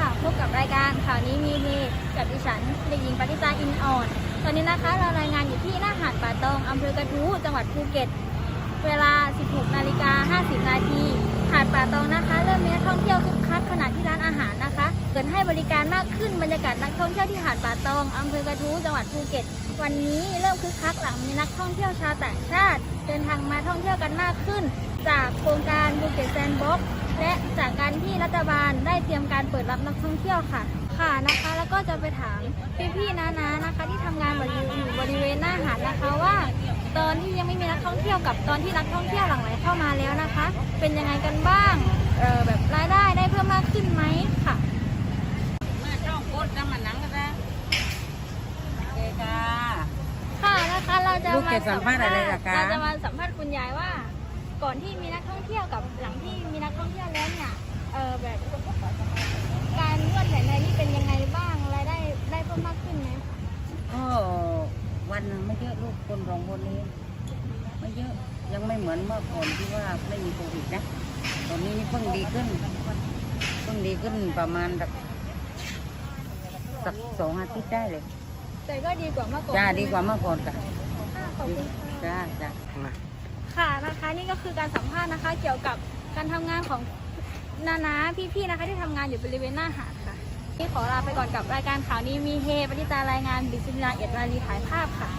ค่ะ พบกับรายการข่าวนี้มีเฮกับดิฉันเด็กหญิงปฏิจาอินอ่อน ตอนนี้นะคะเรารายงานอยู่ที่หน้าหาดป่าตองอำเภอกระทู้จังหวัดภูเก็ต เวลา 16 นาฬิกา 50 นาทีหาดป่าตองนะคะ เริ่มมีนักท่องเที่ยวคึกคักขณะที่ร้านอาหารนะคะเกิดให้บริการมากขึ้นบรรยากาศนักท่องเที่ยวที่หาดป่าตองอำเภอกระทู้จังหวัดภูเก็ต วันนี้เริ่มคึกคักหลังมีนักท่องเที่ยวชาวต่างชาติ เดินทางมาท่องเที่ยวกันมากขึ้น จากโครงการภูเก็ตแซนด์บ็อก และจากการที่รัฐบาลได้เตรียมการเปิดรับนักท่องเที่ยวค่ะ ค่ะนะคะ แล้วก็จะไปถามพี่ๆนาๆนะคะ ที่ทำงานบริเวณอยู่บริเวณหน้าหาดนะคะว่า ตอนที่ยังไม่มีนักท่องเที่ยวกับตอนที่นักท่องเที่ยวหลั่งไหลเข้ามาแล้วนะคะ เป็นยังไงกันบ้างเออแบบรายได้ได้เพิ่มมากขึ้นไหมค่ะมาช่องโคตรน้ำมันหนังกันนะโอเคค่ะค่ะนะคะเราจะลูกเก็บสัมภาษณ์อะไรล่ะคะเราจะมาสัมภาษณ์คุณยายว่า ก่อนที่มีนักท่องเที่ยวกับหลังที่มีนักท่องเที่ยวแล้วเนี่ยเออแบบการนวดแผนไทยนี่เป็นยังไงบ้างรายได้ได้เพิ่มมากขึ้นไหม ก็ วันหนึ่งไม่เยอะลูกคนสองคนนี้ไม่เยอะยังไม่เหมือนเมื่อก่อนที่ว่าไม่มีโควิดนะตอนนี้เพิ่งดีขึ้นเพิ่งดีขึ้นประมาณสักสักสองอาทิตย์ได้เลย แต่ก็ดีกว่าเมื่อก่อนจ้าใช่ไหมดีกว่าเมื่อก่อนค่ะค่ะขอบคุณค่ะจ้าจ้าค่ะนะคะนี่ก็คือการสัมภาษณ์นะคะ เกี่ยวกับการทำงานของนานาพี่ๆนะคะ ที่ทำงานอยู่บริเวณหน้าหาดค่ะี่ขอลาไปก่อนกับรายการข่าวนี้มีเฮปฏิจารายงานบิสิลาเอ็ดราลีถ่ายภาพค่ะ